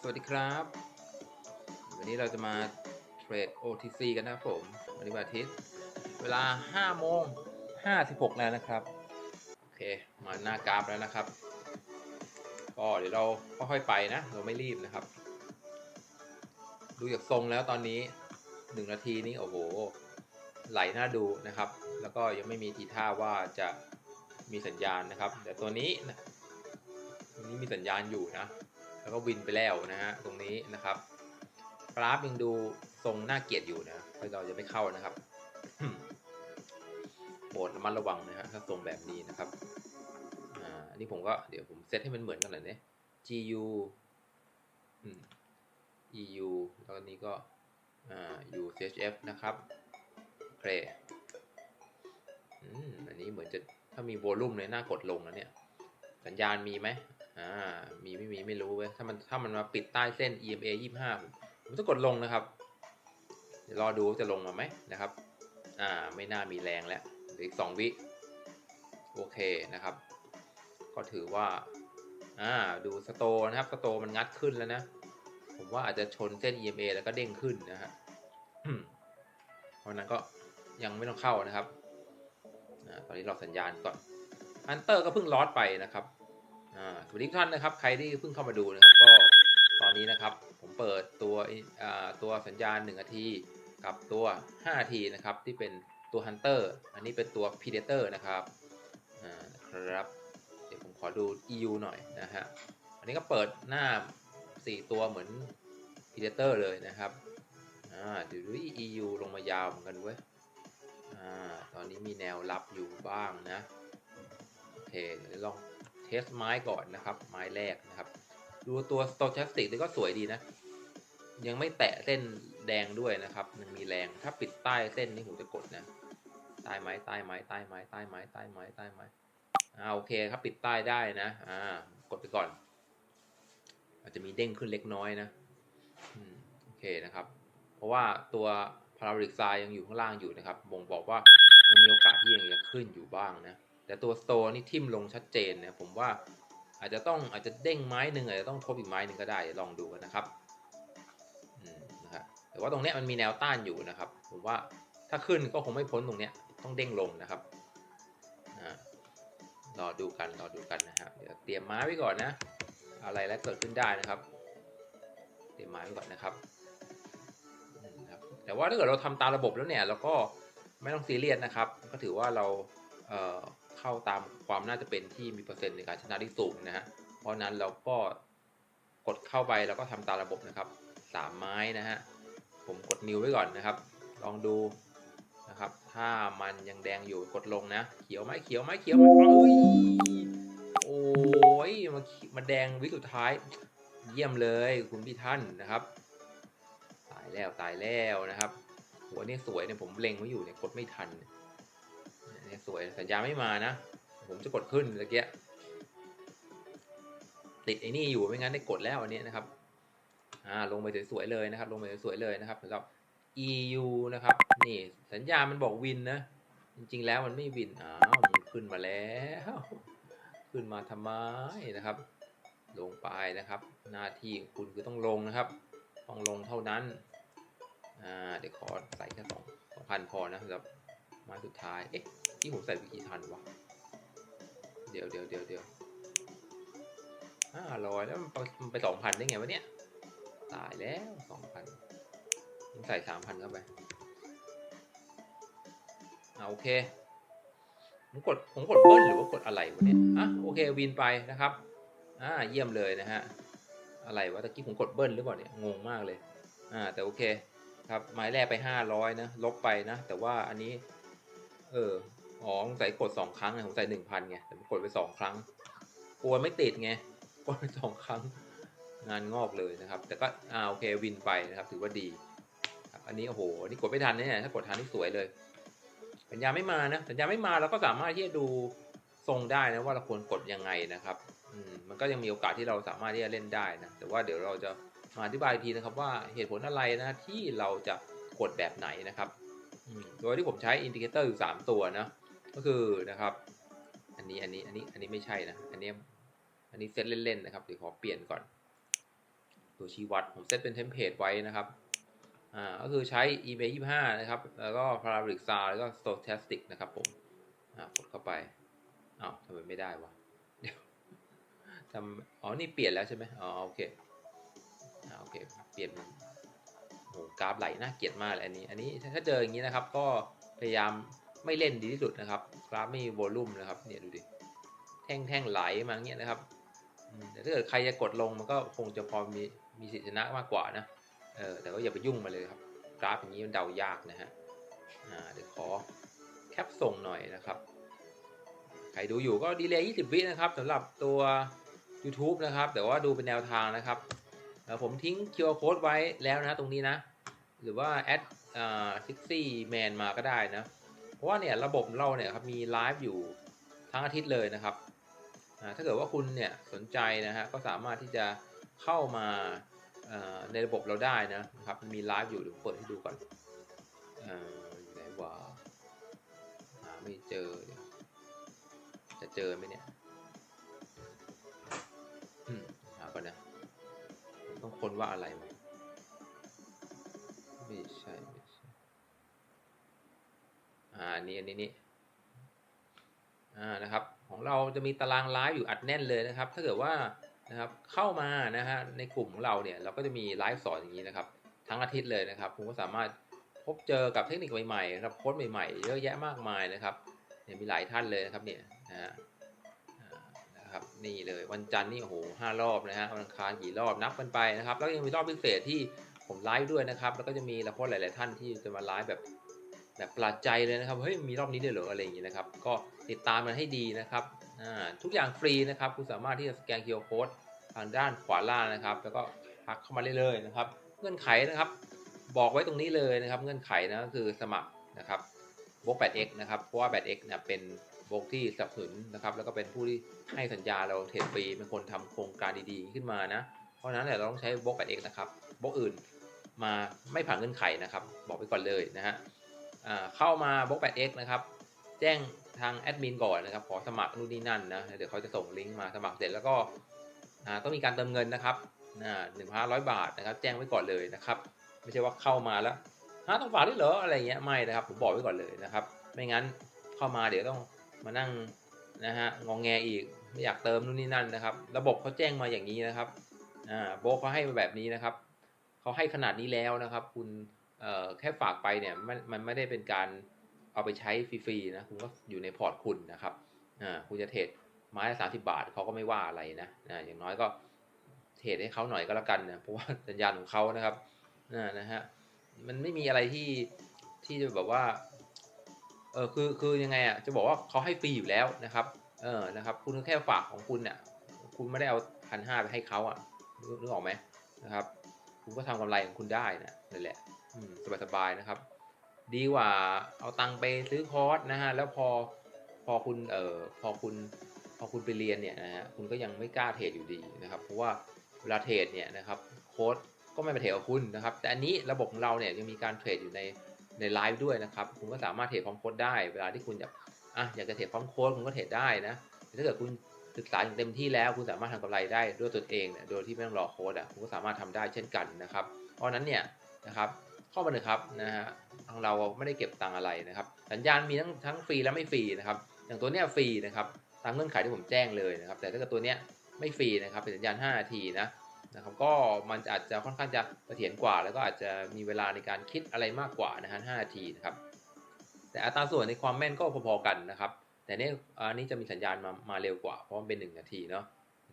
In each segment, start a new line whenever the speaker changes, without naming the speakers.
สวัสดีครับ วันนี้เราจะมาเทรด OTC กันนะครับผมวันนี้วันอาทิตย์ เวลา 5 โมง 56 แล้วนะครับ โอเค มาหน้ากราฟแล้วนะครับ ก็เดี๋ยวเราค่อยๆไปนะ เราไม่รีบนะครับ ดูจากทรงแล้วตอนนี้ 1 นาทีนี้ โอ้โห ไหลน่าดูนะครับ แล้วก็ยังไม่มีทีท่าว่าจะมีสัญญาณนะครับ แต่ตัวนี้นะตัวนี้มีสัญญาณอยู่นะ แล้วก็วินไปแล้วนะฮะตรงนี้นะครับกราฟยังดูทรงน่าเกลียดอยู่นะเราจะไม่เข้านะครับโปรดระมัดระวังนะฮะถ้าทรงแบบนี้นะครับอ่านนี้ผมก็เดี๋ยวผมเซตให้มันเหมือนกันเลยเนี่ย GU อืม EU แล้วนี้ก็อ่า UCHF นะครับโอเคอืมอันนี้เหมือนจะถ้ามีโวลูมเลยน่ากดลงนะเนี่ย สัญญาณมีไหม อ่ามีไม่มีไม่รู้เว้ยถ้ามันถ้ามันมาปิดใต้เส้น EMA 25ผมผมจะกดลงนะครับเดี๋ยวรอดูจะลงมาไหมนะครับ อ่าไม่น่ามีแรงแล้วเหลืออีก2วิโอเคนะครับ ก็ถือว่าอ่าดูสโตนะครับสโตมันงัดขึ้นแล้วนะ ผมว่าอาจจะชนเส้น EMA แล้วก็เด้งขึ้นนะฮะเพราะนั้นก็ยังไม่ต้องเข้านะครับอตอนนี้ราสัญญาณก่อนฮันเตอร์ก็เพิ่งลอดไปนะครับ อ่าสวัสดีทุกท่านนะครับ ใครที่เพิ่งเข้ามาดูนะครับก็ตอนนี้นะครับผมเปิดตัวอ่าตัวสัญญาณ1นาทีกับตัว5นาทีนะครับที่เป็นตัว Hunter อันนี้เป็นตัว Predator นะครับอ่าครับเดี๋ยวผมขอดู EU หน่อยนะฮะอันนี้ก็เปิดหน้า 4 ตัวเหมือน Predator เลยนะครับอ่าดูดู EU ลงมายาวเหมือนกันเว้ยอ่าตอนนี้มีแนวรับอยู่บ้างนะโอเคเดี๋ยวลอง ทสไม้ก่อนนะครับ ไม้แรกนะครับ ดูตัว Stochastic นี่ก็สวยดีนะ ยังไม่แตะเส้นแดงด้วยนะครับยังมีแรงถ้าปิดใต้เส้นนี่ผมจะกดนะใต้ไม้ใต้ไม้ใต้ไม้ใต้ไม้ใต้ไม้ใต้ไม้อ่าโอเคครับปิดใต้ได้นะอ่ากดไปก่อน อาจจะมีเด้งขึ้นเล็กน้อยนะอโอเคนะครับ เพราะว่าตัวพาราบริกไซยังอยู่ข้างล่างอยู่นะครับบ่งบอกว่ามันมีโอกาสที่ยังจะขึ้นอยู่บ้างนะ แต่ตัวสโตนี่ทิ่มลงชัดเจนนะผมว่าอาจจะต้องอาจจะเด้งไม้หนึ่งอาจจะต้องทบอีกไม้หนึ่งก็ได้ลองดูกันนะครับนะครับแต่ว่าตรงเนี้ยมันมีแนวต้านอยู่นะครับ ผมว่าถ้าขึ้นก็คงไม่พ้นตรงเนี้ยต้องเด้งลงนะครับอ่ารอดูกันรอดูกันนะครับเดี๋ยวเตรียมไม้ไว้ก่อนนะ อะไรแล้วเกิดขึ้นได้นะครับ เตรียมไม้ไว้ก่อนนะครับอืมครับแต่ว่าถ้าเกิดเราทำตามระบบแล้วเนี่ยเราก็ไม่ต้องซีเรียสนะครับ ก็ถือว่าเราเอ่อ เข้าตามความน่าจะเป็นที่มีเปอร์เซ็นต์ในการชนะที่สูงนะฮะเพราะนั้นเราก็กดเข้าไปแล้วก็ทำตามระบบนะครับสามไม้นะฮะผมกดนิวไว้ก่อนนะครับ ลองดูนะครับ ถ้ามันยังแดงอยู่กดลงนะ เขียวไหมเขียวไหมเขียวไหมเอ้ยโอ้ยมามาแดงวิสุดท้าย เยี่ยมเลยคุณพี่ท่านนะครับตายแล้วตายแล้วนะครับหัวนี่สวยเนี่ยผมเล็งไว้อยู่เนี่ยกดไม่ทัน เนี่ยสวยสัญญาไม่มานะ ผมจะกดขึ้นตะเกียติดไอ้นี่อยู่ไม่งั้นได้กดแล้วอันนี้นะครับอ่าลงไปสวยๆเลยนะครับ ลงไปสวยๆเลยนะครับสำหรับ EU นะครับ นี่สัญญามันบอกวินนะ จริงๆแล้วมันไม่วินอ้าวมันขึ้นมาแล้ว ขึ้นมาทำไมนะครับ ลงไปนะครับ หน้าที่ของคุณคือต้องลงนะครับ ต้องลงเท่านั้นอ่าเดี๋ยวขอใส่แค่สองสองพันพอนะสำหรับ ไมาสุดท้าย เอ๊ะที่ผมใส่ไปกี่ทันวะ เดี๋ยวเดี๋ยวเดี๋ยวเดี๋ยวห้าร้อยแล้วมันไปสองพันได้ไงวะเนี่ย ตายแล้วสองพันใส่สามพันเข้าไปอ่าโอเค ผมกดผมกดเบิ้ลหรือว่ากดอะไรวะเนี่ย อะโอเควินไปนะครับ อ่าเยี่ยมเลยนะฮะ อะไรวะตะกี้ผมกดเบิ้ลหรือเปล่าเนี่ย งงมากเลย อ่าแต่โอเคครับไม้แรกไปห้าร้อยนะลบไปนะ แต่ว่าอันนี้ เออ อ๋อใส่กดสองครั้งไงผมใส่หนึ่งพันไง แต่กดไปสองครั้ง กลัวไม่ติดไง กดไปสองครั้ง งานงอกเลยนะครับ แต่ก็ อ่า โอเค วินไปนะครับ ถือว่าดี ครับ อันนี้ โอ้โหอันนี้กดไม่ทันเนี่ย ถ้ากดทันนี่สวยเลย สัญญาไม่มานะ สัญญาไม่มาเราก็สามารถที่จะดูทรงได้นะว่าเราควรกดยังไงนะครับ อืม มันก็ยังมีโอกาสที่เราสามารถที่จะเล่นได้นะ แต่ว่าเดี๋ยวเราจะมาอธิบายทีนะครับว่าเหตุผลอะไรนะที่เราจะกดแบบไหนนะครับ โดยที่ผมใช้อินดิเคเตอร์อยู่ 3 ตัวนะก็คือนะครับ อันนี้อันนี้อันนี้อันนี้ไม่ใช่นะ อันนี้อันนี้เซตเล่นๆนะครับเดี๋ยวขอเปลี่ยนก่อน ตัวชี้วัดผมเซตเป็นเทมเพลตไว้นะครับอ่าก็คือใช้ eBay 25 นะครับ แล้วก็ Parabolic SAR แล้วก็ Stochastic นะครับผมอ่ากดเข้าไปอ้าวทำไมไม่ได้วะเดี๋ยวทำอ๋อนี่เปลี่ยนแล้วใช่ไหมอ๋อโอเคอ่าโอเค เปลี่ยน โหกราฟไหลน่าเกลียดมากเลยอันนี้ อันนี้ถ้าเจออย่างนี้นะครับ ก็พยายามไม่เล่นดีที่สุดนะครับ กราฟไม่มีโวลูมนะครับ เนี่ยดูดิ แท่งแท่งไหลมาอย่างเงี้ยนะครับแต่ถ้าเกิดใครจะกดลงมันก็คงจะพอมีมีสิทธิชนะมากกว่านะ เออ แต่ก็อย่าไปยุ่งมาเลยครับ กราฟอย่างนี้มันเดายากนะฮะ อ่า เดี๋ยวขอแคปส่งหน่อยนะครับ ใครดูอยู่ก็ดีเลย์20 วินะครับสำหรับตัว YouTube นะครับ แต่ว่าดูเป็นแนวทางนะครับ ผมทิ้ง QR code ไว้แล้วนะตรงนี้นะ หรือว่าแอดอ่า60 man มาก็ได้นะ เพราะว่าเนี่ยระบบเราเนี่ยครับมีไลฟ์อยู่ทั้งอาทิตย์เลยนะครับ ถ้าเกิดว่าคุณเนี่ยสนใจนะฮะก็สามารถที่จะเข้ามาในระบบเราได้นะครับ มันมีไลฟ์อยู่เดี๋ยวเปิดให้ดูก่อนอไหนวะหาไม่เจอ จะเจอไหมเนี่ย ต้องค้นว่าอะไรมไม่ใช่ไม่ใช่อ่าอันนี้อันนี้นี่อ่านะครับของเราจะมีตารางไลฟ์อยู่อัดแน่นเลยนะครับ ถ้าเกิดว่านะครับเข้ามานะฮะในกลุ่มของเราเนี่ยเราก็จะมีไลฟ์สอนอย่างนี้นะครับ ทั้งอาทิตย์เลยนะครับคุณก็สามารถพบเจอกับเทคนิคใหม่ๆนะครับโค้ดใหม่ๆ เยอะแยะมากมายนะครับเนี่ยมีหลายท่านเลยนะครับเนี่ยนะฮะ นะครับ นี่เลยวันจันทร์นี่โอ้โหห้ารอบนะฮะวันอังคารกี่รอบนับกันไปนะครับ แล้วยังมีรอบพิเศษที่ผมไลฟ์ด้วยนะครับ แล้วก็จะมีละครหลาย ๆ ท่านที่จะมาไลฟ์แบบแบบประหลาดใจเลยนะครับเฮ้ยมีรอบนี้ด้วยเหรออะไรอย่างนี้นะครับ ก็ติดตามมันให้ดีนะครับอ่าทุกอย่างฟรีนะครับ คุณสามารถที่จะสแกน QR Code ทางด้านขวาล่างนะครับ แล้วก็ทักเข้ามาได้เลยๆนะครับ เงื่อนไขนะครับ บอกไว้ตรงนี้เลยนะครับ เงื่อนไขนะก็คือสมัครนะครับบล็อก 8x นะครับ เพราะว่า 8x เนี่ยเป็น บล็อกที่สนับสนุนนะครับแล้วก็เป็นผู้ที่ให้สัญญาเราเทรดฟรีเป็นคนทำโครงการดีๆ ขึ้นมานะ เพราะฉะนั้นเนี่ยเราต้องใช้บล็อก 8x นะครับบล็อกอื่นมาไม่ผ่านเงื่อนไขนะครับ บอกไปก่อนเลยนะฮะเข้ามาบล็อก 8x นะครับ แจ้งทางแอดมินก่อนนะครับ ขอสมัครนู่นนี่นั่นนะ เดี๋ยวเขาจะส่งลิงก์มาสมัครเสร็จแล้วก็ต้องมีการเติมเงินนะครับหนึ่งพันร้อยบาทนะครับ แจ้งไว้ก่อนเลยนะครับ ไม่ใช่ว่าเข้ามาแล้วฮะต้องฝากด้วยเหรออะไรเงี้ยไม่นะครับ ผมบอกไว้ก่อนเลยนะครับ ไม่งั้นเข้ามาเดี๋ยวต้อง มานั่งนะฮะงองแงอีกไม่อยากเติมนู่นนี่นั่นนะครับ ระบบเขาแจ้งมาอย่างนี้นะครับอ่าโบกเขาให้มาแบบนี้นะครับเขาให้ขนาดนี้แล้วนะครับ คุณเอ่อแค่ฝากไปเนี่ยมันมันไม่ได้เป็นการเอาไปใช้ฟรีๆนะคุณก็อยู่ในพอร์ตคุณนะครับอ่าคุณจะเทรดไม้ละสาบาทเขาก็ไม่ว่าอะไรนะอ่าอย่างน้อยก็เทรดให้เขาหน่อยก็แล้วกันนะเพราะว่าสัญญาณของเขานะครับอ่านะฮะมันไม่มีอะไรที่ที่จะแบบว่า เออคือคือยังไงอะจะบอกว่าเขาให้ฟรีอยู่แล้วนะครับเออนะครับ คุณแค่ฝากของคุณเนี่ยคุณไม่ได้เอาพันห้าไปให้เขาอะนึกออกไหมนะครับ คุณก็ทำกำไรของคุณได้นะนั่นแหละสบายๆนะครับ ดีกว่าเอาตังค์ไปซื้อคอร์สนะฮะแล้วพอพอคุณเอ่อพอคุณพอคุณไปเรียนเนี่ยนะฮะคุณก็ยังไม่กล้าเทรดอยู่ดีนะครับ เพราะว่าเวลาเทรดเนี่ยนะครับโค้ดก็ไม่มาเทรดกับคุณนะครับ แต่อันนี้ระบบของเราเนี่ยยังมีการเทรดอยู่ใน ในไลฟ์ด้วยนะครับ คุณก็สามารถเทรดพร้อมโค้ดได้ เวลาที่คุณอยากอะอยากจะเทรดพร้อมโค้ดคุณก็เทรดได้นะถ้าเกิดคุณศึกษาอย่างเต็มที่แล้ว คุณสามารถทำกำไรได้ด้วยตัวเองเนี่ยโดยที่ไม่ต้องรอโค้ดอะคุณก็สามารถทำได้เช่นกันนะครับ เพราะนั้นเนี่ยนะครับข้ามาเลยครับนะฮะทางเราไม่ได้เก็บตังอะไรนะครับ สัญญาณมีทั้งทั้งฟรีและไม่ฟรีนะครับ อย่างตัวเนี้ยฟรีนะครับตามเงื่อนไขที่ผมแจ้งเลยนะครับ แต่ถ้าเกิดตัวเนี้ยไม่ฟรีนะครับเป็นสัญญาณ 5 นาทีนะ นะครับก็มันอาจจะค่อนข้างจะเสถียรกว่า แล้วก็อาจจะมีเวลาในการคิดอะไรมากกว่านะฮะ5นาทีนะครับแต่อัตราส่วนในความแม่นก็พอๆกันนะครับ แต่เนี้ยอันนี้จะมีสัญญาณมามาเร็วกว่า เพราะมันเป็น 1 นาทีเนาะ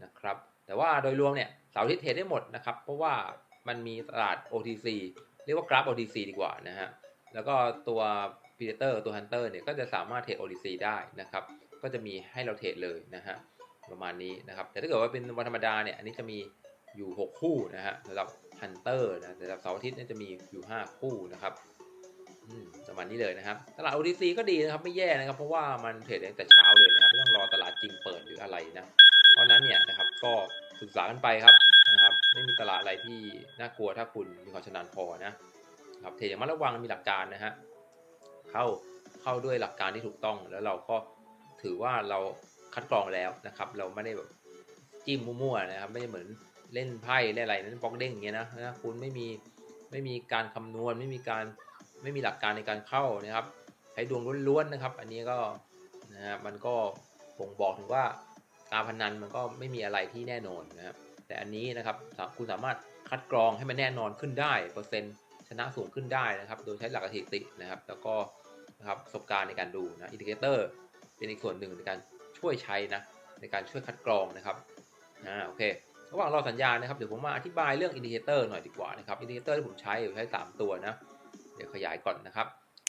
นะครับแต่ว่าโดยรวมเนี่ยเสาร์ทิตย์เทรดได้หมดนะครับ เพราะว่ามันมีตลาด OTC เรียกว่ากราฟ OTC ดีกว่านะฮะแล้วก็ตัว Predator ตัว Hunter เนี่ยก็จะสามารถเทรด OTC ได้นะครับ ก็จะมีให้เราเทรดเลยนะฮะประมาณนี้นะครับ แต่ถ้าเกิดว่าเป็นวันธรรมดาเนี่ยอันนี้จะมี อยู่ 6 คู่นะฮะสำหรับ Hunter นะสำหรับเสาร์อาทิตย์เนี่ยจะมีอยู่ 5 คู่นะครับประมาณนี้เลยนะครับ ตลาด OTC ก็ดีนะครับไม่แย่นะครับ เพราะว่ามันเทรดตั้งแต่เช้าเลยนะครับไม่ต้องรอตลาดจริงเปิดหรืออะไรนะ เพราะนั้นเนี่ยนะครับก็ศึกษากันไปครับนะครับไม่มีตลาดอะไรที่น่ากลัวถ้าคุณมีความชำนาญพอนะครับเทรดอย่างมัดระวังมีหลักการนะฮะเข้าเข้าด้วยหลักการที่ถูกต้องแล้วเราก็ถือว่าเราคัดกรองแล้วนะครับ เราไม่ได้แบบจิ้มมั่วๆนะครับ ไม่ได้เหมือน เล่นไพ่เล่นอะไรนั้นบล็อกเด้งอย่างเงี้ยนะนะคุณไม่มีไม่มีการคำนวณไม่มีการไม่มีหลักการในการเข้านะครับ ใช้ดวงล้วนๆนะครับ อันนี้ก็นะฮะมันก็บ่งบอกถึงว่าการพนันมันก็ไม่มีอะไรที่แน่นอนนะครับแต่อันนี้นะครับคุณสามารถคัดกรองให้มันแน่นอนขึ้นได้เปอร์เซ็นต์ชนะสูงขึ้นได้นะครับ โดยใช้หลักสถิตินะครับ แล้วก็นะครับประสบการณ์ในการดูนะอินดิเคเตอร์เป็นอีกส่วนหนึ่งในการช่วยใช้นะในการช่วยคัดกรองนะครับอ่าโอเค ระหว่างรอสัญญาณนะครับเดี๋ยวผมมาอธิบายเรื่องอินดิเคเตอร์หน่อยดีกว่านะครับอินดิเคเตอร์ที่ผมใช้อยู่ใช้ 3 ตัวนะเดี๋ยวขยายก่อนนะครับ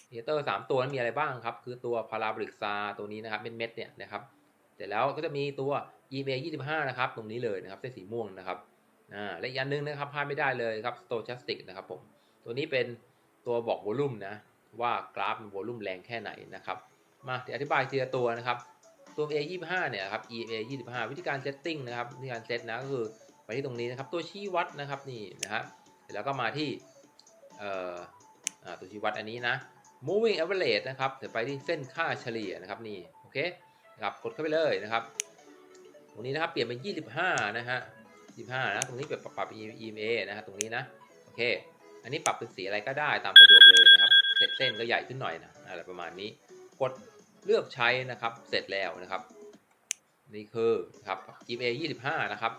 อินดิเคเตอร์3ตัวนั้นมีอะไรบ้างครับ คือตัวพาราบริกซาตัวนี้นะครับเม็ดเม็ดเนี่ยนะครับเสร็จแล้วก็จะมีตัว EMA 25 นะครับ ตรงนี้เลยนะครับเส้นสีม่วงนะครับอ่าและอีกอันนึงนะครับพลาดไม่ได้เลยครับ Stochastic นะครับผมตัวนี้เป็นตัวบอกโวลูมนะว่ากราฟมันโวลูมแรงแค่ไหนนะครับมาเดี๋ยวอธิบายทีละตัวนะครับ ตัว A 25เนี่ยครับ EA 25วิธีการเซตติ้งนะครับวิธีการเซตนะก็คือไปที่ตรงนี้นะครับ ตัวชี้วัดนะครับนี่นะฮะเสร็จแล้วก็มาที่เอ่อตัวชี้วัดอันนี้นะ moving average นะครับเดี๋ยวไปที่เส้นค่าเฉลี่ยนะครับนี่โอเคนะครับกดเข้าไปเลยนะครับ ตรงนี้นะครับเปลี่ยนเป็น 25 นะฮะ 25 นะตรงนี้เปลี่ยนปรับเป็น EMA นะฮะตรงนี้นะโอเค อันนี้ปรับเป็นสีอะไรก็ได้ตามสะดวกเลยนะครับเสร็จเส้นก็ใหญ่ขึ้นหน่อยนะอะไรประมาณนี้กด เลือกใช้นะครับเสร็จแล้วนะครับ นี่คือครับ GMA 25นะครับ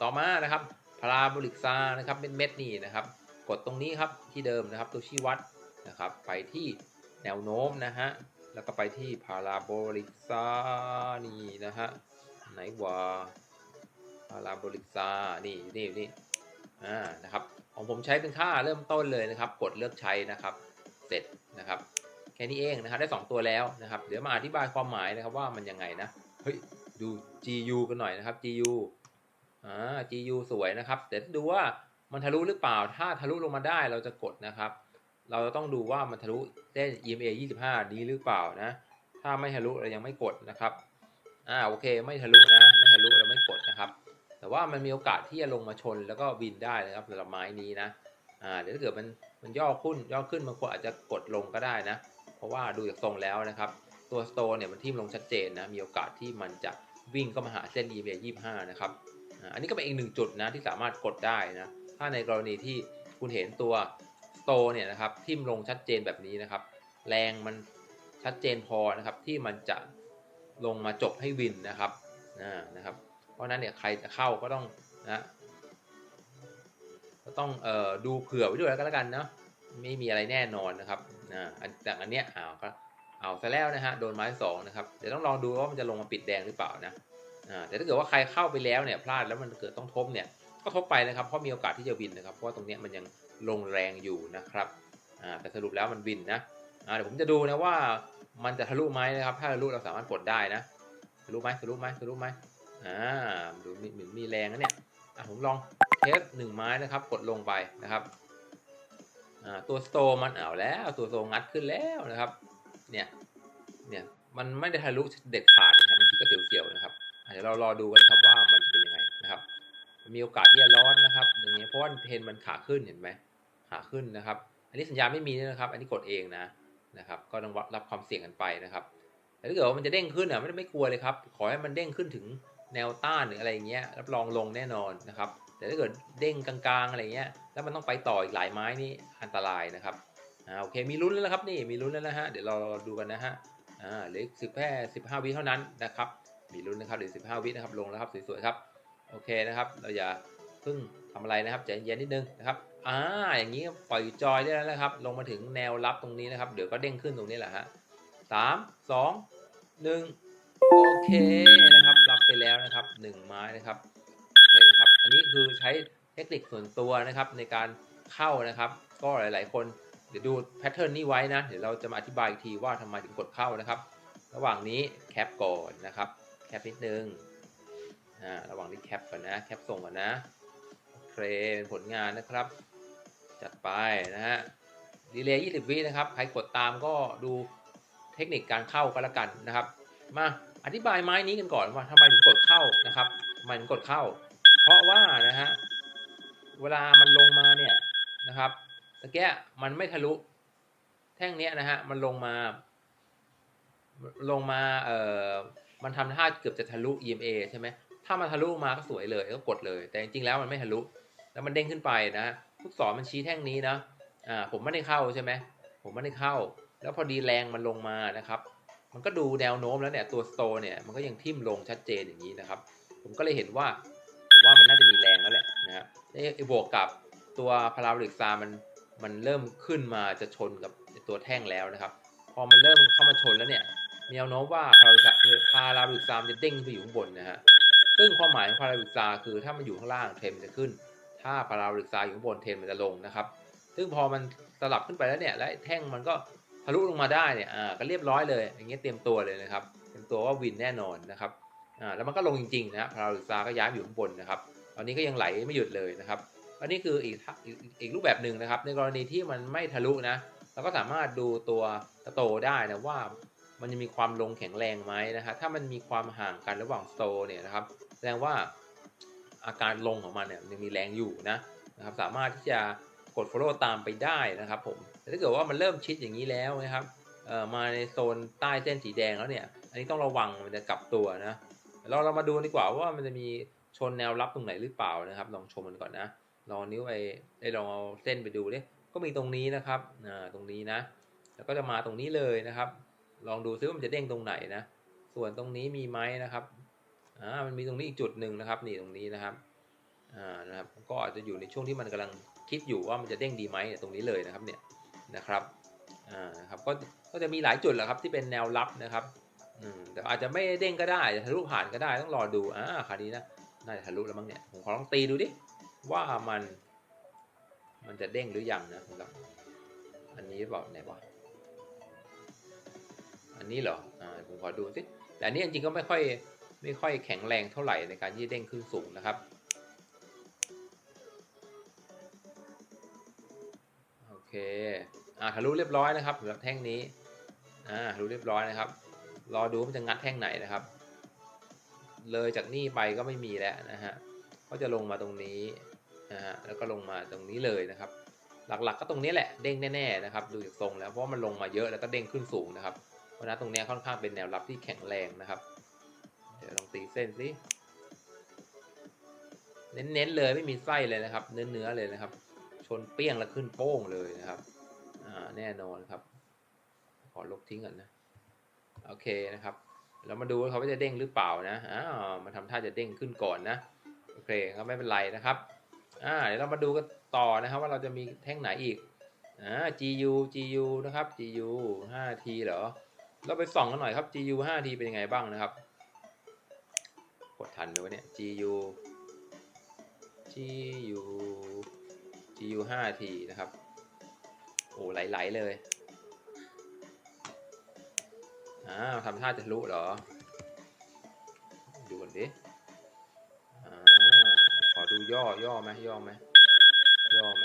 ต่อมานะครับพาราโบลิกซานะครับเป็นเม็ดนี่นะครับ กดตรงนี้ครับที่เดิมนะครับตัวชี้วัดนะครับ ไปที่แนวโน้มนะฮะแล้วก็ไปที่พาราโบลิกซานี่นะฮะไหนว่าพาราโบลิกซานี่นี่นี่อ่านะครับของผมใช้เป็นค่าเริ่มต้นเลยนะครับ กดเลือกใช้นะครับ เสร็จนะครับ แค่นี้เองนะครับ ได้ 2 ตัวแล้วนะครับ เดี๋ยวมาอธิบายความหมายนะครับว่ามันยังไงนะ เฮ้ย ดู GU กันหน่อยนะครับ GU อ่า GU สวยนะครับเดี๋ยวดูว่ามันทะลุหรือเปล่า ถ้าทะลุลงมาได้เราจะกดนะครับ เราจะต้องดูว่ามันทะลุเส้น EMA 25 นี้หรือเปล่านะ ถ้าไม่ทะลุเรายังไม่กดนะครับ อ่า โอเค ไม่ทะลุนะ ไม่ทะลุเราไม่กดนะครับ แต่ว่ามันมีโอกาสที่จะลงมาชนแล้วก็บินได้นะครับสำหรับไม้นี้นะ อ่า เดี๋ยวถ้าเกิดมันมันย่อขึ้นย่อขึ้นบางคนอาจจะกดลงก็ได้นะ เพราะว่าดูจากทรงแล้วนะครับ ตัวสโตนเนี่ยมันทิ่มลงชัดเจนนะมีโอกาสที่มันจะวิ่งเข้ามาหาเส้น EMA 25 นะครับอันนี้ก็เป็นอีกหนึ่งจุดนะที่สามารถกดได้นะถ้าในกรณีที่คุณเห็นตัวสโตนเนี่ยนะครับทิ่มลงชัดเจนแบบนี้นะครับ แรงมันชัดเจนพอนะครับที่มันจะลงมาจบให้วินนะครับนะครับ เพราะนั้นเนี่ยใครจะเข้าก็ต้องนะก็ต้องออดูเผื่อไว้ด้วยแล้วกันเนาะไม่มีอะไรแน่นอนนะครับ อ่าอันแต่อันเนี้ยอ้าก็เอาซะแล้วนะฮะโดนไม้สองนะครับเดี๋ยวต้องลองดูว่ามันจะลงมาปิดแดงหรือเปล่านะแต่ถ้าเกิดว่าใครเข้าไปแล้วเนี่ยพลาดแล้วมันเกิดต้องทบเนี่ยก็ทบไปนะครับเพราะมีโอกาสที่จะวินนะครับเพราะว่าตรงเนี้ยมันยังลงแรงอยู่นะครับแต่สรุปแล้วมันวินนะเดี๋ยวผมจะดูนะว่ามันจะทะลุไหมนะครับ ถ้าทะลุเราสามารถกดได้นะทะลุไหมทะลุไหมทะลุไหมอ่าดูมีมีมีแรงนะเนี่ยผมลองเทสหนึ่งไม้นะครับ กดลงไปนะครับ ตัวโตมันเอาแล้วตัวโซงัดขึ้นแล้วนะครับ เนี่ย เนี่ยมันไม่ได้ทะลุเด็ดขาดนะครับบางทีก็เสียวๆนะครับอะเดี๋ยวเรารอดูกันครับว่ามันเป็นยังไงนะครับ มีโอกาสที่จะร้อนนะครับอย่างเงี้ยเพราะว่าเทรนมันขาขึ้นเห็นไหมขาขึ้นนะครับ อันนี้สัญญาณไม่มีนะครับ อันนี้กดเองนะนะครับ ก็ต้องรับความเสี่ยงกันไปนะครับแต่ถ้าเกิดว่ามันจะเด้งขึ้นอะไม่ไม่กลัวเลยครับ ขอให้มันเด้งขึ้นถึงแนวต้านหรืออะไรเงี้ยรับรองลงแน่นอนนะครับ แต่ถ้าเกิดเด้งกลางๆอะไรเงี้ย แล้วมันต้องไปต่ออีกหลายไม้นี่อันตรายนะครับอ่าโอเคมีลุ้นแล้วครับนี่มีลุ้นแล้วนะฮะเดี๋ยวเราดูกันนะฮะอ่าเหลือสิบแค่สิบห้าวิเท่านั้นนะครับมีลุ้นนะครับเหลือสิบห้าวินะครับลงแล้วครับสวยๆครับโอเคนะครับ เราอย่าเพิ่งทำอะไรนะครับใจเย็นนิดนึงนะครับอ่าอย่างนี้ปล่อยจอยได้แล้วนะครับ ลงมาถึงแนวรับตรงนี้นะครับ เดี๋ยวก็เด้งขึ้นตรงนี้แหละฮะสามสองหนึ่งโอเคนะครับ รับไปแล้วนะครับหนึ่งไม้นะครับโอเคนะครับ อันนี้คือใช้ เทคนิคส่วนตัวนะครับในการเข้านะครับ ก็หลาย ๆ คนเดี๋ยวดูแพทเทิร์นนี้ไว้นะ เดี๋ยวเราจะมาอธิบายอีกทีว่าทำไมถึงกดเข้านะครับ ระหว่างนี้แคปก่อนนะครับแคปนิดนึงอ่าระหว่างนี้แคปก่อนนะแคปส่งก่อนนะโอเคเป็นผลงานนะครับ จัดไปนะฮะดีเลย์20วินะครับใครกดตามก็ดูเทคนิคการเข้าก็แล้วกันนะครับ มาอธิบายไม้นี้กันก่อนว่าทำไมถึงกดเข้านะครับทำไมถึงกดเข้า เพราะว่านะฮะ เวลามันลงมาเนี่ยนะครับตะแกะมันไม่ทะลุแท่งเนี้ยนะฮะมันลงมา ลงมาเอ่อมันทำท่าเกือบจะทะลุ EMA ใช่ไหมถ้ามันทะลุมาก็สวยเลยก็กดเลย แต่จริงๆแล้วมันไม่ทะลุ แล้วมันเด้งขึ้นไปนะลูกศรมันชี้แท่งนี้นะอ่าผมไม่ได้เข้าใช่ไหมผมไม่ได้เข้า แล้วพอดีแรงมันลงมานะครับ มันก็ดูแนวโน้มแล้วเนี่ยตัวสโตเนี่ยมันก็ยังทิ่มลงชัดเจนอย่างนี้นะครับ ผมก็เลยเห็นว่าผมว่ามันน่าจะมีแรงแล้วแหละนะครับ บวกกับตัวพาราบริกซามันมันเริ่มขึ้นมาจะชนกับตัวแท่งแล้วนะครับ พอมันเริ่มเข้ามาชนแล้วเนี่ยมีแนวโน้มว่าพาราบริกซาพาราบริกซามจะเด้งไปอยู่ข้างบนนะฮะซึ่งความหมายของพาราบริกซาคือถ้ามันอยู่ข้างล่างเทรนมันจะขึ้น ถ้าพาราบริกซาอยู่ข้างบนเทรนมันจะลงนะครับ ซึ่งพอมันสลับขึ้นไปแล้วเนี่ยและแท่งมันก็ทะลุลงมาได้เนี่ยอ่าก็เรียบร้อยเลยอย่างเงี้ยเตรียมตัวเลยนะครับเตรียมตัวว่าวินแน่นอนนะครับอ่าแล้วมันก็ลงจริงๆนะพาราบริกซาก็ย้ายอยู่ข้างบนนะครับ อนนี้ก็ยังไหลไม่หยุดเลยนะครับอันนี้คืออีกอีกรูปแบบหนึ่งนะครับ ในกรณีที่มันไม่ทะลุนะเราก็สามารถดูตัวสโตได้นะว่ามันจะมีความลงแข็งแรงไหมนะฮะถ้ามันมีความห่างกันระหว่างสโตเนี่ยนะครับแสดงว่าอาการลงของมันเนี่ยยังมีแรงอยู่นะนะครับ สามารถที่จะกด follow ตามไปได้นะครับผมแต่ถ้าเกิดว่ามันเริ่มชิดอย่างนี้แล้วนะครับเอ่อมาในโซนใต้เส้นสีแดงแล้วเนี่ย อันนี้ต้องระวังมันจะกลับตัวนะเราเรามาดูดีกว่าว่ามันจะมี ชนแนวรับตรงไหนหรือเปล่านะครับ ลองชมมันก่อนนะลองนิ้วไปได้ลองเอาเส้นไปดูดิก็มีตรงนี้นะครับอ่าตรงนี้นะ แล้วก็จะมาตรงนี้เลยนะครับ ลองดูซิว่ามันจะเด้งตรงไหนนะ ส่วนตรงนี้มีไหมนะครับอ่ามันมีตรงนี้อีกจุดหนึ่งนะครับนี่ตรงนี้นะครับอ่านะครับก็อาจจะอยู่ในช่วงที่มันกำลังคิดอยู่ว่ามันจะเด้งดีไหมตรงนี้เลยนะครับเนี่ยนะครับอ่านะครับก็ก็จะมีหลายจุดแหละครับที่เป็นแนวรับนะครับอืมแต่อาจจะไม่เด้งก็ได้จะทะลุผ่านก็ได้ต้องรอดูอ่าคราวนี้นะ น่าจะทะลุแล้วมั้งเนี่ย ผมขอลองตีดูดิ ว่ามัน มันจะเด้งหรือยังนะสำหรับอันนี้บอกไหนวะอันนี้เหรอ อ่า ผมขอดูสิ แต่อันนี้จริงๆก็ไม่ค่อย ไม่ค่อยแข็งแรงเท่าไหร่ในการที่เด้งขึ้นสูงนะครับโอเคอ่าทะลุเรียบร้อยนะครับสำหรับแท่งนี้ อ่าทะลุเรียบร้อยนะครับ รอดูมันจะงัดแท่งไหนนะครับ เลยจากนี่ไปก็ไม่มีแล้วนะฮะก็จะลงมาตรงนี้นะฮะแล้วก็ลงมาตรงนี้เลยนะครับ หลักๆก็ตรงนี้แหละเด้งแน่ๆนะครับ ดูจากทรงแล้วเพราะมันลงมาเยอะแล้วก็เด้งขึ้นสูงนะครับเพราะฉะนั้นตรงนี้ค่อนข้างเป็นแนวรับที่แข็งแรงนะครับ เดี๋ยวลองตีเส้นสิเน้นๆเลยไม่มีไส้เลยนะครับ เนื้อๆเลยนะครับ ชนเปี้ยงแล้วขึ้นโป้งเลยนะครับอ่าแน่นอนครับ ขอลบทิ้งก่อนนะ โอเคนะครับ เรามาดูว่าเขาจะเด้งหรือเปล่านะอ้าวมันทำท่าจะเด้งขึ้นก่อนนะโอเคก็ไม่เป็นไรนะครับอ่าเดี๋ยวเรามาดูกันต่อนะครับว่าเราจะมีแท่งไหนอีกอ่า GU GU นะครับ GU 5T เหรอเราไปส่องกันหน่อยครับ GU 5T เป็นยังไงบ้างนะครับกดทันไหมวะเนี่ย GU GU GU 5T นะครับโอ้ไหลๆเลย อ้าวทำท่าจะทะลุเหรอ ดูก่อนดิอ่าขอดูย่อย่อไหมย่อไหมย่อไหม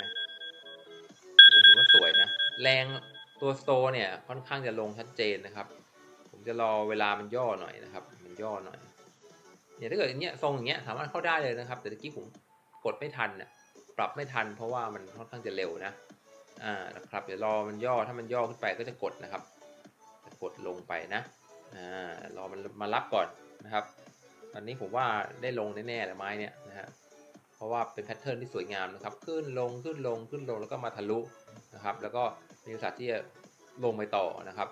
ผมว่าสวยนะ แรงตัวสโตเนี่ยค่อนข้างจะลงชัดเจนนะครับ ผมจะรอเวลามันย่อหน่อยนะครับ มันย่อหน่อยเนี่ยถ้าเกิดอย่างเงี้ยทรงอย่างเงี้ยสามารถเข้าได้เลยนะครับ แต่ตะกี้ผมกดไม่ทันน่ะปรับไม่ทัน เพราะว่ามันค่อนข้างจะเร็วนะอ่านะครับเดี๋ยวรอมันย่อถ้ามันย่อขึ้นไปก็จะกดนะครับ กดลงไปนะอ่ารอมันมารับก่อนนะครับตอนนี้ผมว่าได้ลงแน่ๆแหละไม้เนี่ยนะฮะเพราะว่าเป็นแพทเทิร์นที่สวยงามนะครับขึ้นลงขึ้นลงขึ้นลงแล้วก็มาทะลุนะครับแล้วก็มีโอกาสที่จะลงไปต่อนะครับ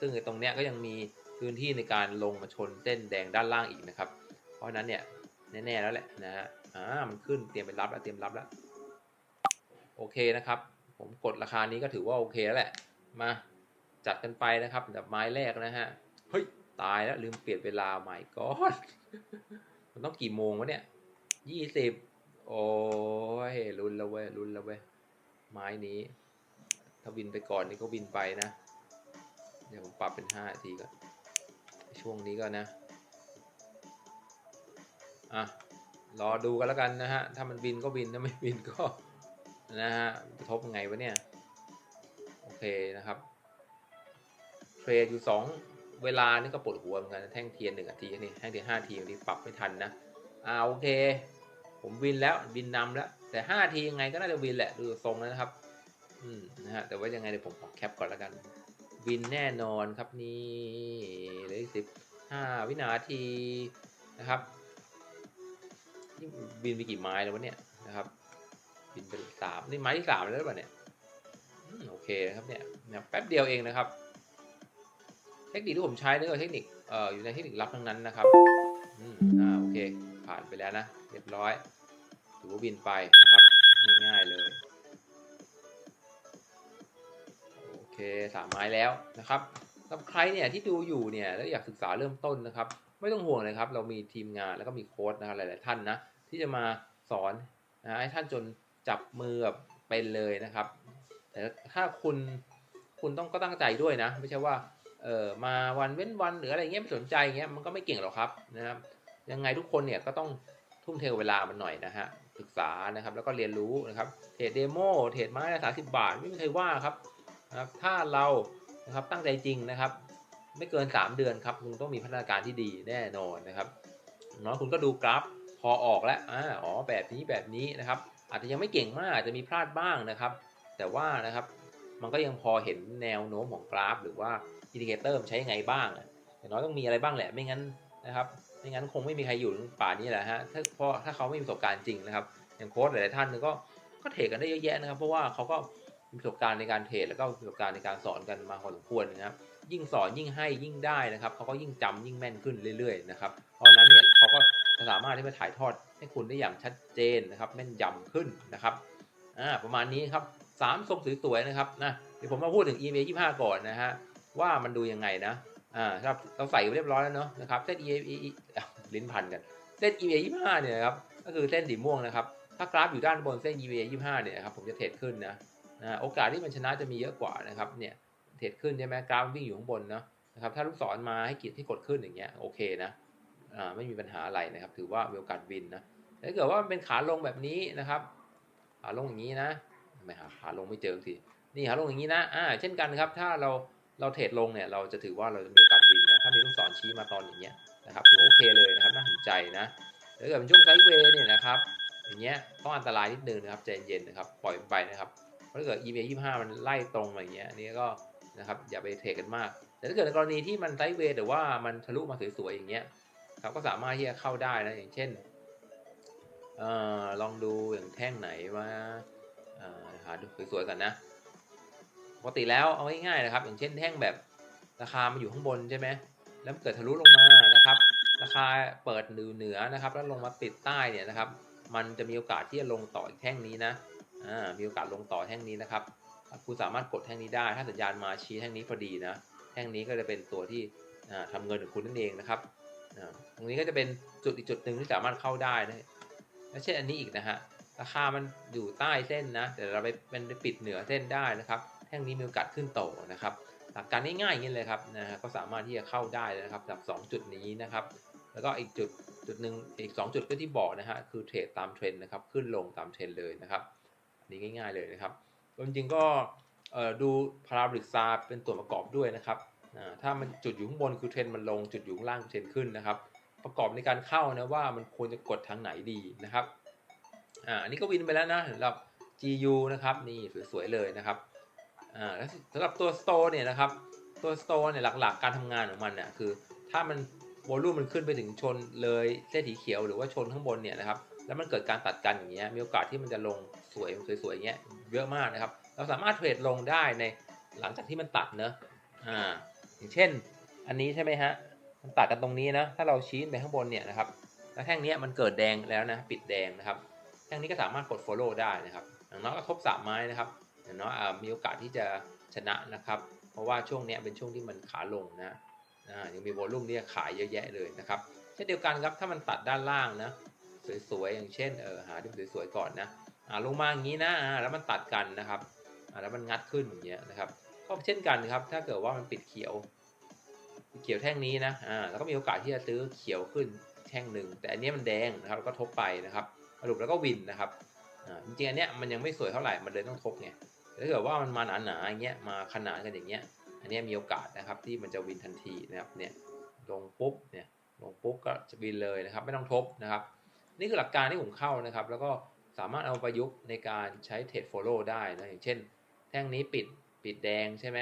ซึ่งตรงเนี้ยก็ยังมีพื้นที่ในการลงมาชนเส้นแดงด้านล่างอีกนะครับ เพราะฉะนั้นเนี่ยแน่ๆแล้วแหละนะฮะอ่ามันขึ้นเตรียมไปรับแล้วเตรียมรับแล้วโอเคนะครับ ผมกดราคานี้ก็ถือว่าโอเคแล้วแหละมา จัดกันไปนะครับแบบไม้แรกนะฮะเฮ้ยตายแล้วลืมเปลี่ยนเวลาใหม่ก่อนมันต้องกี่โมงวะเนี่ยยี่สิบโอ้ยรุนแล้วเว้ยรุนแล้วเว้ยไม้นี้ ถ้าวินไปก่อนนี่ก็วินไปนะ เดี๋ยวผมปรับเป็นห้าทีก่อนช่วงนี้ก็นะอะรอดูกันแล้วกันนะฮะ ถ้ามันวินก็วินถ้าไม่วินก็นะฮะกระทบยังไงวะเนี่ย โอเคนะครับ เทรดอยู่สองเวลานี่ก็ปวดหัวเหมือนกันแท่งเทียนหนึ่งนาทีนี่แท่งเทียนห้าทีบางทีปรับไม่ทันนะอ่าโอเค ผมวินแล้ววินนำแล้ว แต่ห้าทียังไงก็น่าจะวินแหละดูทรงนะครับอืมนะฮะแต่ว่ายังไงเดี๋ยวผมขอแคปก่อนแล้วกัน วินแน่นอนครับนี่เหลือสิบห้าวินาทีนะครับนี่บินไปกี่ไม้แล้ววะเนี่ยนะครับ บินไปสามนี่ไม้ที่สามแล้วหรือเปล่าเนี่ยโอเคนะครับเนี่ยแป๊บเดียวเองนะครับ เทคนิคที่ผมใช้นี่ก็เทคนิคเอ่ออยู่ในเทคนิคลับทั้งนั้นนะครับอืมอ่าโอเค ผ่านไปแล้วนะ เรียบร้อยถือว่าบินไปนะครับง่ายๆเลยโอเคสามไม้แล้วนะครับสำหรับใครเนี่ยที่ดูอยู่เนี่ยแล้วอยากศึกษาเริ่มต้นนะครับ ไม่ต้องห่วงเลยครับ เรามีทีมงานแล้วก็มีโค้ดนะครับหลายๆท่านนะที่จะมาสอนนะให้ท่านจนจับมือแบบเป็นเลยนะครับ แต่ถ้าคุณคุณต้องก็ตั้งใจด้วยนะ ไม่ใช่ว่า เออมาวันเว้นวันหรืออะไรเงี้ยไม่สนใจเงี้ยมันก็ไม่เก่งหรอกครับนะครับ ยังไงทุกคนเนี่ยก็ต้องทุ่มเทเวลามันหน่อยนะฮะศึกษานะครับแล้วก็เรียนรู้นะครับเทรดเดโมเทรดไม้ละสาสิบาท ไม่มีใครว่าครับนะครับ ถ้าเรานะครับตั้งใจจริงนะครับ ไม่เกิน 3 เดือนครับคุณต้องมีพัฒนาการที่ดีแน่นอนนะครับเนาะคุณก็ดูกราฟพอออกแล้วอ๋อแบบนี้แบบนี้นะครับ อาจจะยังไม่เก่งมากอาจจะมีพลาดบ้างนะครับ แต่ว่านะครับมันก็ยังพอเห็นแนวโน้มของกราฟหรือว่า อินดิเคเตอร์มันใช้ยังไงบ้างอย่างน้อยต้องมีอะไรบ้างแหละไม่งั้นนะครับไม่งั้นคงไม่มีใครอยู่ป่านี้แหละฮะถ้าเพราะถ้าเขาไม่มีประสบการณ์จริงนะครับ อย่างโค้ชหลายๆท่านก็ก็เทรดกันได้เยอะแยะนะครับ เพราะว่าเขาก็มีประสบการณ์ในการเทรดแล้วก็ประสบการณ์ในการสอนกันมาพอสมควรนะครับยิ่งสอนยิ่งให้ยิ่งได้นะครับเขาก็ยิ่งจำยิ่งแม่นขึ้นเรื่อยๆนะครับเพราะนั้นเนี่ยเขาก็จะสามารถที่จะถ่ายทอดให้คุณได้อย่างชัดเจนนะครับแม่นยำขึ้นนะครับอ่าประมาณนี้ครับสามทรงสวยๆนะครับนะเดี๋ยวผมมาพูดถึง EMA 25 ก่อนนะฮะ ว่ามันดูยังไงนะอ่าครับเราใส่ไปเรียบร้อยแล้วเนาะนะครับเส้น EA ลิ้นพันกันเส้น EA 25เนี่ยครับก็คือเส้นสีม่วงนะครับถ้ากราฟอยู่ด้านบนเส้น EMA 25เนี่ยครับผมจะเทรดขึ้นนะนะโอกาสที่มันชนะจะมีเยอะกว่านะครับเนี่ยเทรดขึ้นใช่ไหมกราฟวิ่งอยู่ข้างบนเนาะนะครับถ้าลูกศรมาให้กิดให้กดขึ้นอย่างเงี้ยโอเคนะอ่าไม่มีปัญหาอะไรนะครับถือว่ามีโอกาสวินนะแต่ถ้าเกิดว่ามันเป็นขาลงแบบนี้นะครับขาลงอย่างนี้นะไม่หาขาลงไม่เจอทีนี่ขาลงอย่างนี้นะอ่าเช่นกันครับถ้าเรา เราเทรดลงเนี่ยเราจะถือว่าเราจะมีโอกาสวินนะถ้ามีลูกศรชี้มาตอนอย่างเงี้ยนะครับถือโอเคเลยนะครับน่าสนใจนะถ้าเกิดเป็นช่วงไซด์เวย์เนี่ยนะครับอย่างเงี้ยต้องอันตรายนิดนึงนะครับใจเย็นนะครับปล่อยไปนะครับเพราะถ้าเกิด EMA 25 มันไล่ตรงอย่างเงี้ยนนี้ก็นะครับอย่าไปเทรดกันมาก แต่ถ้าเกิดในกรณีที่มันไซด์เวย์แต่ว่ามันทะลุมาสวยๆอย่างเงี้ยครับก็สามารถที่จะเข้าได้นะอย่างเช่นออลองดูอย่างแท่งไหนว่าหาดูสวยๆกันนะ ปกติแล้วเอาง่ายๆนะครับ อย่างเช่นแท่งแบบราคามันอยู่ข้างบนใช่ไหมแล้วเกิดทะลุลงมานะครับ ราคาเปิดเหนือนะครับ แล้วลงมาติดใต้เนี่ยนะครับ มันจะมีโอกาสที่จะลงต่ออีกแท่งนี้นะอ่ามีโอกาสลงต่อแท่งนี้นะครับคุณสามารถกดแท่งนี้ได้ ถ้าสัญญาณมาชี้แท่งนี้พอดีนะ แท่งนี้ก็จะเป็นตัวที่ทำเงินของคุณนั่นเองนะครับตรงนี้ก็จะเป็นจุดอีกจุดหนึ่งที่สามารถเข้าได้นะและเช่นอันนี้อีกนะฮะราคามันอยู่ใต้เส้นนะแต่เราไปเป็นไปปิดเหนือเส้นได้นะครับ แท่งนี้มีโอกาสขึ้นโตนะครับ หลักการง่ายๆอย่างนี้เลยครับนะฮะก็สามารถที่จะเข้าได้เลยนะครับจาก2จุดนี้นะครับ แล้วก็อีกจุดจุดหนึ่งอีก 2 จุดก็ที่บอกนะฮะคือเทรดตามเทรนด์นะครับขึ้นลงตามเทรนด์เลยนะครับอันนี้ง่ายๆเลยนะครับจริงๆก็ดูพาราบริกซาเป็นตัวประกอบด้วยนะครับถ้ามันจุดอยู่ข้างบนคือเทรนมันลงจุดอยู่ข้างล่างเทรนขึ้นนะครับ ประกอบในการเข้านะว่ามันควรจะกดทางไหนดีนะครับอ่าอันนี้ก็วินไปแล้วนะสำหรับ GU นะครับนี่สวยๆเลยนะครับ อ่าสำหรับตัว Store เนี่ยนะครับตัว Store เนี่ยหลักๆ การทำงานของมันเนี่ยคือถ้ามันวอลลุ่มมันขึ้นไปถึงชนเลยเส้นสีเขียวหรือว่าชนข้างบนเนี่ยนะครับแล้วมันเกิดการตัดกันอย่างเงี้ยมีโอกาสที่มันจะลงสวยสวยๆอย่างเงี้ยเยอะมากนะครับ เราสามารถเทรดลงได้ในหลังจากที่มันตัดเนอะอ่าอย่างเช่น อันนี้ใช่ไหมฮะมันตัดกันตรงนี้นะถ้าเราชี้ไปข้างบนเนี่ยนะครับแล้วแท่งนี้มันเกิดแดงแล้วนะปิดแดงนะครับแท่งนี้ก็สามารถกด follow ได้นะครับอย่างน้อยก็ทบสามไม้นะครับ อย่างน้อยมีโอกาสที่จะชนะนะครับ เพราะว่าช่วงนี้เป็นช่วงที่มันขาลงนะยังมีวอลุ่มที่ขายเยอะแยะเลยนะครับเช่นเดียวกันครับถ้ามันตัดด้านล่างนะสวยๆอย่างเช่นเออหาที่สวยๆก่อนนะลงมาอย่างนี้นะแล้วมันตัดกันนะครับแล้วมันงัดขึ้นอย่างเงี้ยนะครับก็เช่นกันครับถ้าเกิดว่ามันปิดเขียวเขียวแท่งนี้นะอ่าแล้วก็มีโอกาสที่จะซื้อเขียวขึ้นแท่งหนึ่งแต่อันนี้มันแดงนะครับก็ทบไปนะครับสรุปแล้วก็วินนะครับอ่าจริงๆอันเนี้ยมันยังไม่สวยเท่าไหร่มันเลยต้องทบไง ถ้าเกิดว่ามันมาหนาๆอย่างเงี้ยมาขนานกันอย่างเงี้ย อันนี้มีโอกาสนะครับที่มันจะวินทันทีนะครับเนี่ยลงปุ๊บเนี่ยลงปุ๊บก็จะวินเลยนะครับ ไม่ต้องทบนะครับ นี่คือหลักการที่ผมเข้านะครับ แล้วก็สามารถเอาประยุกต์ในการใช้เทรดโฟลโล่ได้นะอย่างเช่น แท่งนี้ปิดปิดแดงใช่ไหม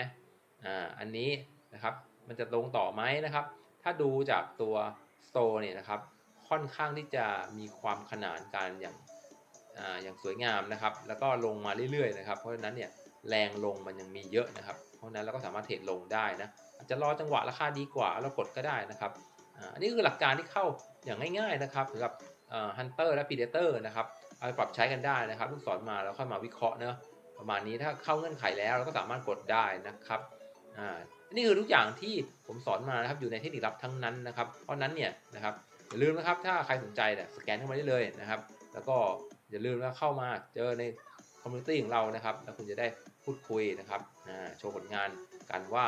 อ่าอันนี้นะครับมันจะลงต่อไหมนะครับ ถ้าดูจากตัว store เนี่ยนะครับ ค่อนข้างที่จะมีความขนานกันอย่าง อย่างสวยงามนะครับ แล้วก็ลงมาเรื่อยๆนะครับ เพราะฉะนั้นเนี่ยแรงลงมันยังมีเยอะนะครับ เพราะนั้นเราก็สามารถเทรดลงได้นะอาจจะรอจังหวะราคาดีกว่าแล้วกดก็ได้นะครับอันนี้คือหลักการที่เข้าอย่างง่ายๆนะครับสำหรับฮันเตอร์และพีเดเตอร์นะครับเอาไปปรับใช้กันได้นะครับลูกศรมาแล้วค่อยมาวิเคราะห์เนอะประมาณนี้ถ้าเข้าเงื่อนไขแล้วเราก็สามารถกดได้นะครับอ่านี่คือทุกอย่างที่ผมสอนมานะครับอยู่ในเทคนิคลับทั้งนั้นนะครับ เพราะฉะนั้นเนี่ยนะครับอย่าลืมนะครับถ้าใครสนใจเนี่ยสแกนเข้ามาได้เลยนะครับ แล้วก็ อย่าลืมว่าเข้ามาเจอในคอมมูนิตี้ของเรานะครับ แล้วคุณจะได้พูดคุยนะครับโชว์ผลงานกันว่า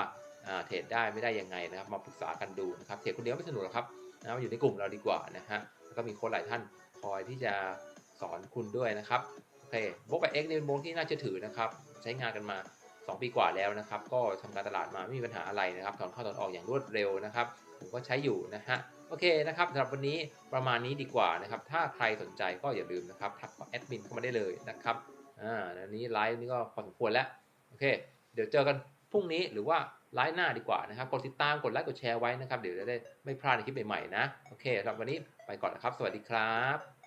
เทรดได้ไม่ได้ยังไงนะครับ มาปรึกษากันดูนะครับเทรดคนเดียวไม่สนุกหรอกครับนะมาอยู่ในกลุ่มเราดีกว่านะฮะแล้วก็มีโค้ชหลายท่านคอยที่จะสอนคุณด้วยนะครับโอเคบล็อกแบ X นี่เป็นบล็อกที่น่าเชื่อถือนะครับ ใช้งานกันมา 2 ปีกว่าแล้วนะครับ ก็ทำการตลาดมาไม่มีปัญหาอะไรนะครับถอนเข้าถอนออกอย่างรวดเร็วนะครับ ผมก็ใช้อยู่นะฮะ โอเคนะครับสำหรับวันนี้ประมาณนี้ดีกว่านะครับ ถ้าใครสนใจก็อย่าลืมนะครับทักแอดมินเข้ามาได้เลยนะครับอ่าอันนี้ไลฟ์นี้ก็พอสมควรแล้วโอเค เดี๋ยวเจอกันพรุ่งนี้หรือว่าไลฟ์หน้าดีกว่านะครับกดติดตามกดไลค์กดแชร์ไว้นะครับ เดี๋ยวจะได้ไม่พลาดในคลิปใหม่ๆนะโอเคสำหรับวันนี้ไปก่อนนะครับ สวัสดีครับ